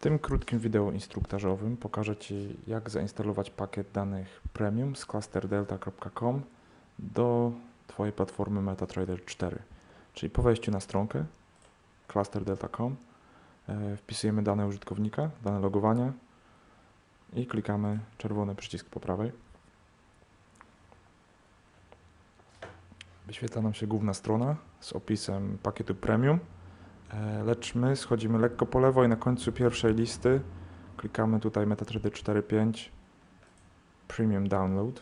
tym krótkim wideo instruktażowym pokażę Ci, jak zainstalować pakiet danych premium z clusterdelta.com do Twojej platformy MetaTrader 4. Czyli po wejściu na stronkę clusterdelta.com e, wpisujemy dane użytkownika, dane logowania i klikamy czerwony przycisk po prawej. Wyświetla nam się główna strona z opisem pakietu premium. E, lecz my schodzimy lekko po lewo i na końcu pierwszej listy. Klikamy tutaj MetaTrader 4.5 Premium Download,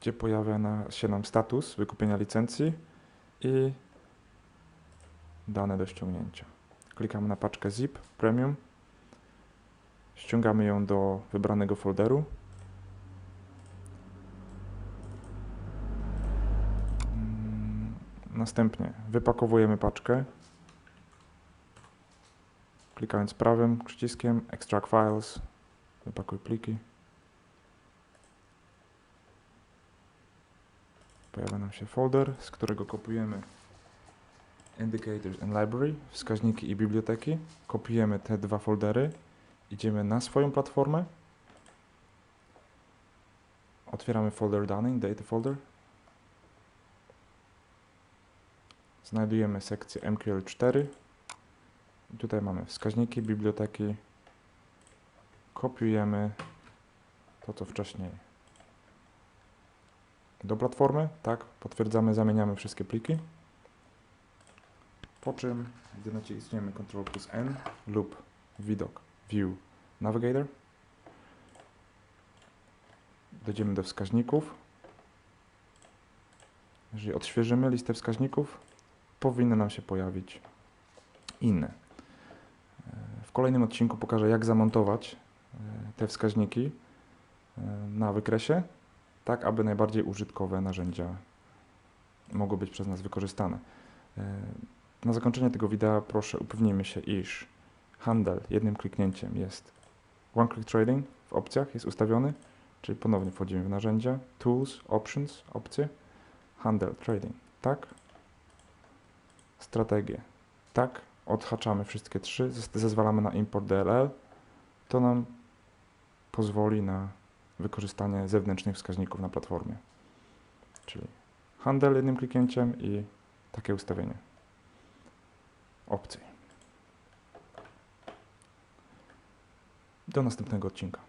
gdzie pojawia się nam status wykupienia licencji i dane do ściągnięcia. Klikamy na paczkę zip Premium, ściągamy ją do wybranego folderu Następnie wypakowujemy paczkę, klikając prawym przyciskiem Extract Files, wypakuj pliki. Pojawia nam się folder, z którego kopiujemy Indicators and Library, wskaźniki i biblioteki. Kopiujemy te dwa foldery, idziemy na swoją platformę, otwieramy folder danych, data folder, znajdujemy sekcję MQL4. I tutaj mamy wskaźniki, biblioteki. Kopiujemy to, co wcześniej do platformy, tak, potwierdzamy, zamieniamy wszystkie pliki. Po czym, gdy naciśniemy Ctrl plus N lub widok View Navigator, dojdziemy do wskaźników. Jeżeli odświeżymy listę wskaźników, powinny nam się pojawić inne. E, w kolejnym odcinku pokażę, jak zamontować e, te wskaźniki e, na wykresie, tak aby najbardziej użytkowe narzędzia mogły być przez nas wykorzystane. Na zakończenie tego wideo proszę upewnijmy się, iż handel jednym kliknięciem jest One Click Trading w opcjach jest ustawiony, czyli ponownie wchodzimy w narzędzia, Tools, Options, opcje, Handel Trading, tak, strategię. Tak, odhaczamy wszystkie trzy, zezwalamy na import DLL, to nam pozwoli na wykorzystanie zewnętrznych wskaźników na platformie. Czyli handel jednym kliknięciem i takie ustawienie opcji. Do następnego odcinka.